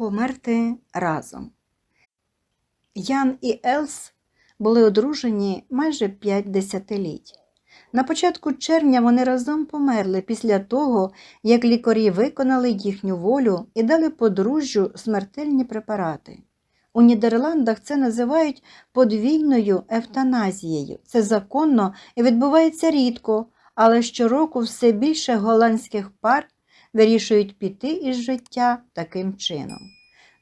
Померти разом. Ян і Елс були одружені майже п'ять десятиліть. На початку червня вони разом померли після того, як лікарі виконали їхню волю і дали подружжю смертельні препарати. У Нідерландах це називають подвійною евтаназією. Це законно і відбувається рідко, але щороку все більше голландських пар вирішують піти із життя таким чином.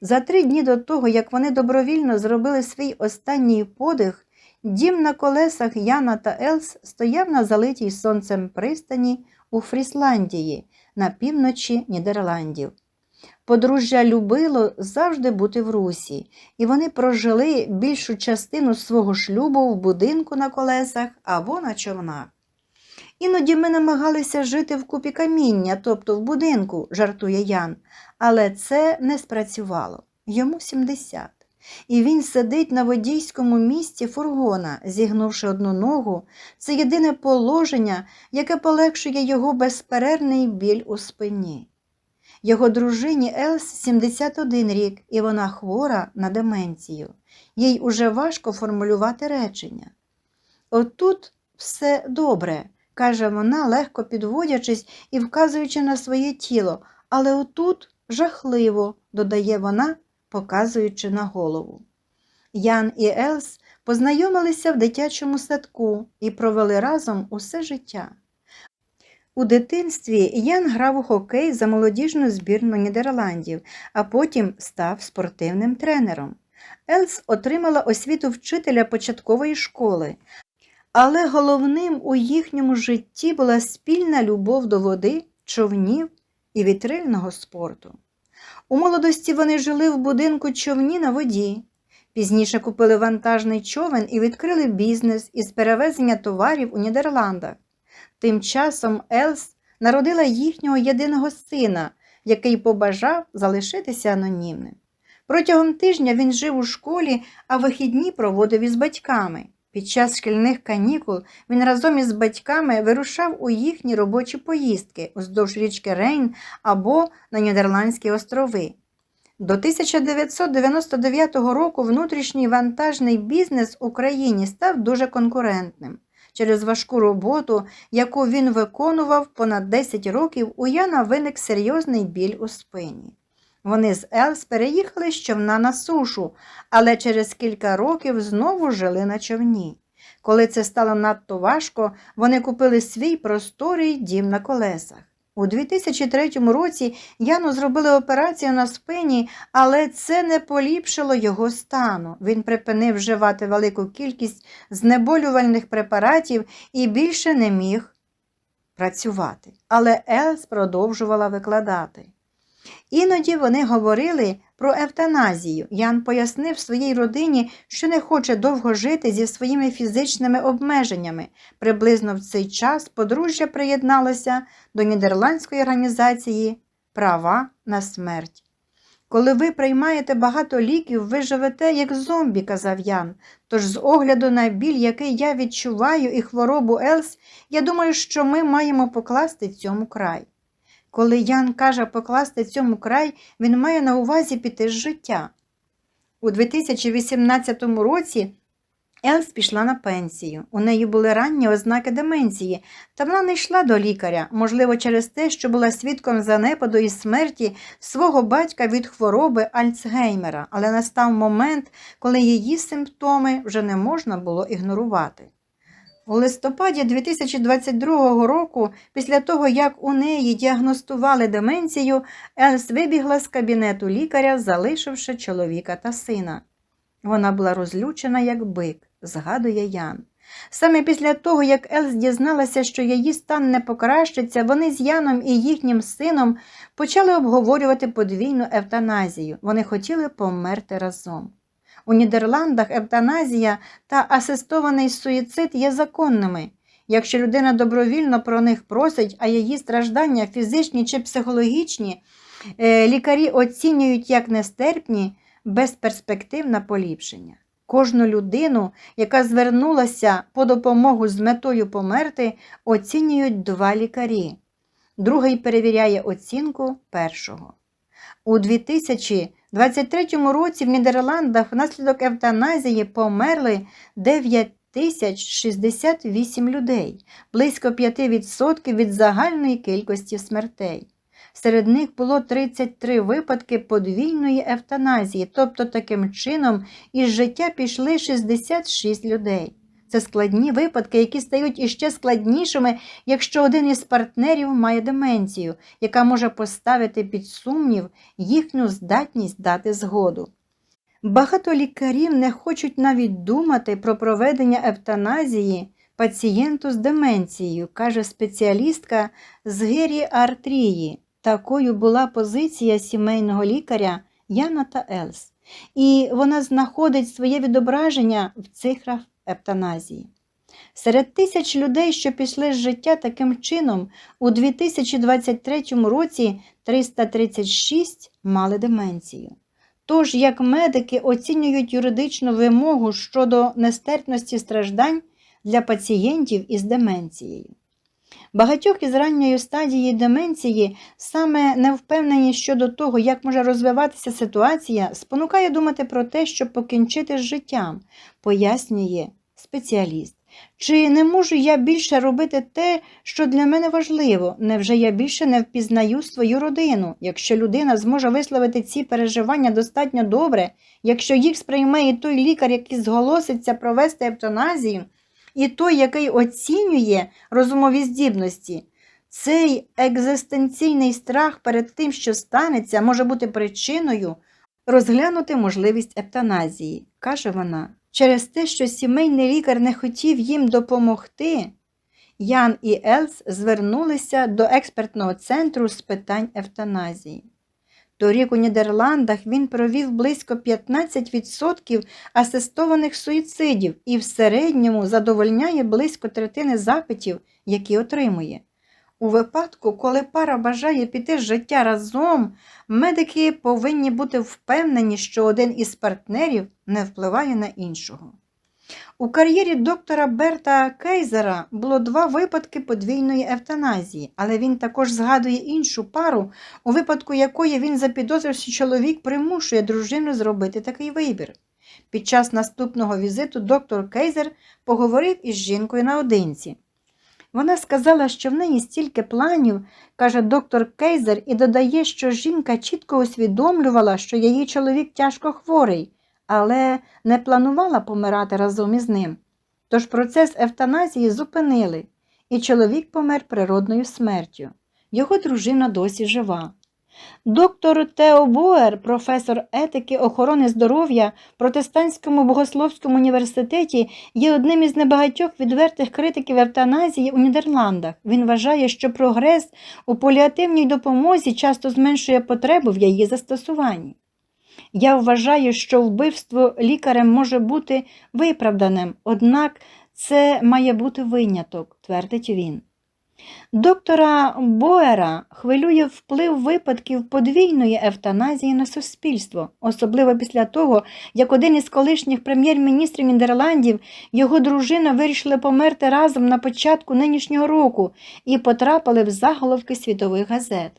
За три дні до того, як вони добровільно зробили свій останній подих, дім на колесах Яна та Елс стояв на залитій сонцем пристані у Фрісландії на півночі Нідерландів. Подружжя любило завжди бути в русі, і вони прожили більшу частину свого шлюбу в будинку на колесах або на човнах. Іноді ми намагалися жити в купі каміння, тобто в будинку, жартує Ян, але це не спрацювало. Йому 70. І він сидить на водійському місці фургона, зігнувши одну ногу. Це єдине положення, яке полегшує його безперервний біль у спині. Його дружині Елс 71 рік, і вона хвора на деменцію. Їй уже важко формулювати речення. Отут все добре, каже вона, легко підводячись і вказуючи на своє тіло, але отут жахливо, додає вона, показуючи на голову. Ян і Елс познайомилися в дитячому садку і провели разом усе життя. У дитинстві Ян грав у хокей за молодіжну збірну Нідерландів, а потім став спортивним тренером. Елс отримала освіту вчителя початкової школи, але головним у їхньому житті була спільна любов до води, човнів і вітрильного спорту. У молодості вони жили в будинку човні на воді. Пізніше купили вантажний човен і відкрили бізнес із перевезення товарів у Нідерландах. Тим часом Елс народила їхнього єдиного сина, який побажав залишитися анонімним. Протягом тижня він жив у школі, а вихідні проводив із батьками. Під час шкільних канікул він разом із батьками вирушав у їхні робочі поїздки уздовж річки Рейн або на Нідерландські острови. До 1999 року внутрішній вантажний бізнес в Україні став дуже конкурентним. Через важку роботу, яку він виконував понад 10 років, у Яна виник серйозний біль у спині. Вони з Елс переїхали з човна на сушу, але через кілька років знову жили на човні. Коли це стало надто важко, вони купили свій просторий дім на колесах. У 2003 році Яну зробили операцію на спині, але це не поліпшило його стану. Він припинив вживати велику кількість знеболювальних препаратів і більше не міг працювати. Але Елс продовжувала викладати. Іноді вони говорили про евтаназію. Ян пояснив своїй родині, що не хоче довго жити зі своїми фізичними обмеженнями. Приблизно в цей час подружжя приєдналося до нідерландської організації Права на смерть. Коли ви приймаєте багато ліків, ви живете як зомбі, казав Ян. Тож, з огляду на біль, який я відчуваю, і хворобу Елс, я думаю, що ми маємо покласти цьому край. Коли Ян каже покласти цьому край, він має на увазі піти з життя. У 2018 році Елс пішла на пенсію. У неї були ранні ознаки деменції, та вона не йшла до лікаря, можливо, через те, що була свідком занепаду і смерті свого батька від хвороби Альцгеймера, але настав момент, коли її симптоми вже не можна було ігнорувати. У листопаді 2022 року, після того, як у неї діагностували деменцію, Елс вибігла з кабінету лікаря, залишивши чоловіка та сина. Вона була розлючена, як бик, згадує Ян. Саме після того, як Елс дізналася, що її стан не покращиться, вони з Яном і їхнім сином почали обговорювати подвійну евтаназію. Вони хотіли померти разом. У Нідерландах евтаназія та асистований суїцид є законними. Якщо людина добровільно про них просить, а її страждання фізичні чи психологічні, е, лікарі оцінюють як нестерпні, без перспектив на поліпшення. Кожну людину, яка звернулася по допомогу з метою померти, оцінюють два лікарі. Другий перевіряє оцінку першого. У 2023 році в Нідерландах внаслідок евтаназії померли 9 тисяч 68 людей, близько 5% від загальної кількості смертей. Серед них було 33 випадки подвійної евтаназії, тобто таким чином із життя пішли 66 людей. Це складні випадки, які стають іще складнішими, якщо один із партнерів має деменцію, яка може поставити під сумнів їхню здатність дати згоду. Багато лікарів не хочуть навіть думати про проведення евтаназії пацієнту з деменцією, каже спеціалістка з геріартрії. Такою була позиція сімейного лікаря Яна та Елс, і вона знаходить своє відображення в цифрах евтаназії. Серед тисяч людей, що пішли з життя таким чином, у 2023 році 336 мали деменцію. Тож, як медики оцінюють юридичну вимогу щодо нестерпності страждань для пацієнтів із деменцією. Багатьох із ранньої стадії деменції саме невпевненість щодо того, як може розвиватися ситуація, спонукає думати про те, щоб покінчити з життям, пояснює спеціаліст. Чи не можу я більше робити те, що для мене важливо? Невже я більше не впізнаю свою родину? Якщо людина зможе висловити ці переживання достатньо добре, якщо їх сприймає той лікар, який зголоситься провести евтаназію, і той, який оцінює розумові здібності, цей екзистенційний страх перед тим, що станеться, може бути причиною розглянути можливість евтаназії, каже вона. Через те, що сімейний лікар не хотів їм допомогти, Ян і Елс звернулися до експертного центру з питань евтаназії. Торік у Нідерландах він провів близько 15% асистованих суїцидів і в середньому задовольняє близько третини запитів, які отримує. У випадку, коли пара бажає піти з життя разом, медики повинні бути впевнені, що один із партнерів не впливає на іншого. У кар'єрі доктора Берта Кейзера було два випадки подвійної евтаназії, але він також згадує іншу пару, у випадку якої він запідозрив, що чоловік примушує дружину зробити такий вибір. Під час наступного візиту доктор Кейзер поговорив із жінкою наодинці. Вона сказала, що в неї стільки планів, каже доктор Кейзер, і додає, що жінка чітко усвідомлювала, що її чоловік тяжко хворий, але не планувала помирати разом із ним. Тож процес евтаназії зупинили, і чоловік помер природною смертю. Його дружина досі жива. Доктор Тео Боер, професор етики охорони здоров'я в Протестантському богословському університеті, є одним із небагатьох відвертих критиків евтаназії у Нідерландах. Він вважає, що прогрес у поліативній допомозі часто зменшує потребу в її застосуванні. Я вважаю, що вбивство лікарем може бути виправданим, однак це має бути виняток, твердить він. Доктора Боера хвилює вплив випадків подвійної евтаназії на суспільство, особливо після того, як один із колишніх прем'єр-міністрів Нідерландів, його дружина вирішили померти разом на початку нинішнього року і потрапили в заголовки світових газет.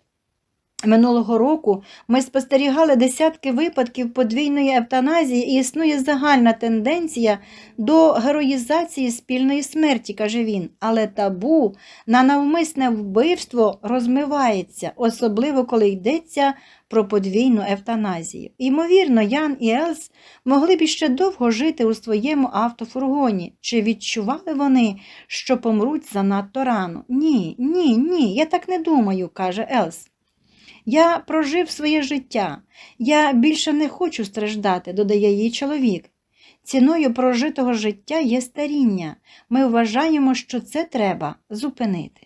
Минулого року ми спостерігали десятки випадків подвійної евтаназії і існує загальна тенденція до героїзації спільної смерті, каже він, але табу на навмисне вбивство розмивається, особливо коли йдеться про подвійну евтаназію. Ймовірно, Ян і Елс могли б іще довго жити у своєму автофургоні. Чи відчували вони, що помруть занадто рано? Ні, ні, ні, я так не думаю, каже Елс. Я прожив своє життя, я більше не хочу страждати, додає її чоловік. Ціною прожитого життя є старіння. Ми вважаємо, що це треба зупинити.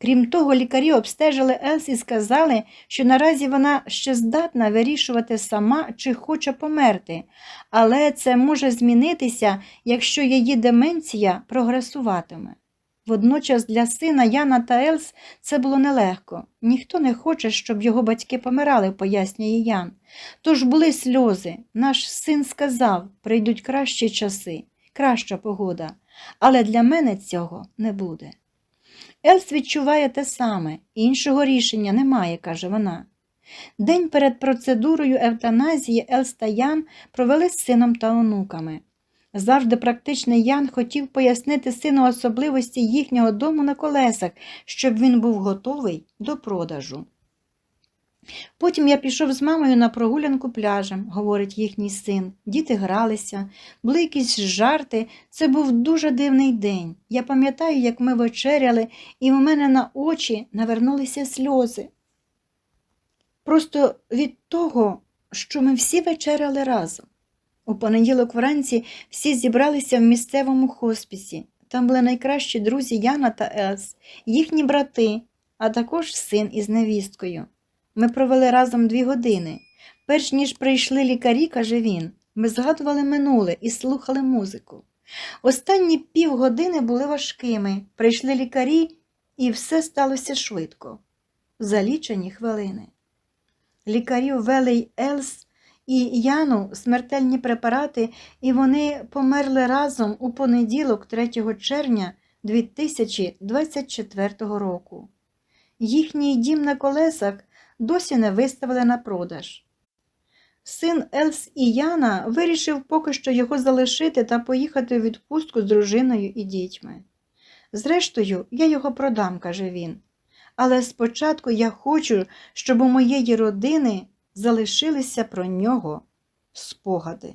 Крім того, лікарі обстежили Елс і сказали, що наразі вона ще здатна вирішувати сама, чи хоче померти, але це може змінитися, якщо її деменція прогресуватиме. Водночас для сина Яна та Елс це було нелегко. Ніхто не хоче, щоб його батьки помирали, пояснює Ян. Тож були сльози. Наш син сказав, прийдуть кращі часи, краща погода, але для мене цього не буде. Елс відчуває те саме, іншого рішення немає, каже вона. День перед процедурою евтаназії Елс та Ян провели з сином та онуками. Завжди практичний Ян хотів пояснити сину особливості їхнього дому на колесах, щоб він був готовий до продажу. Потім я пішов з мамою на прогулянку пляжем, говорить їхній син. Діти гралися, були якісь жарти. Це був дуже дивний день. Я пам'ятаю, як ми вечеряли, і у мене на очі навернулися сльози. Просто від того, що ми всі вечеряли разом. У понеділок вранці всі зібралися в місцевому хоспісі. Там були найкращі друзі Яна та Елс, їхні брати, а також син із невісткою. Ми провели разом дві години. Перш ніж прийшли лікарі, каже він, ми згадували минуле і слухали музику. Останні півгодини були важкими. Прийшли лікарі, і все сталося швидко, за лічені хвилини. Лікарі ввели й Елс і Яну смертельні препарати, і вони померли разом у понеділок, 3 червня 2024 року. Їхній дім на колесах досі не виставили на продаж. Син Елс і Яна вирішив поки що його залишити та поїхати у відпустку з дружиною і дітьми. Зрештою, я його продам, каже він. Але спочатку я хочу, щоб у моєї родини залишилися про нього спогади.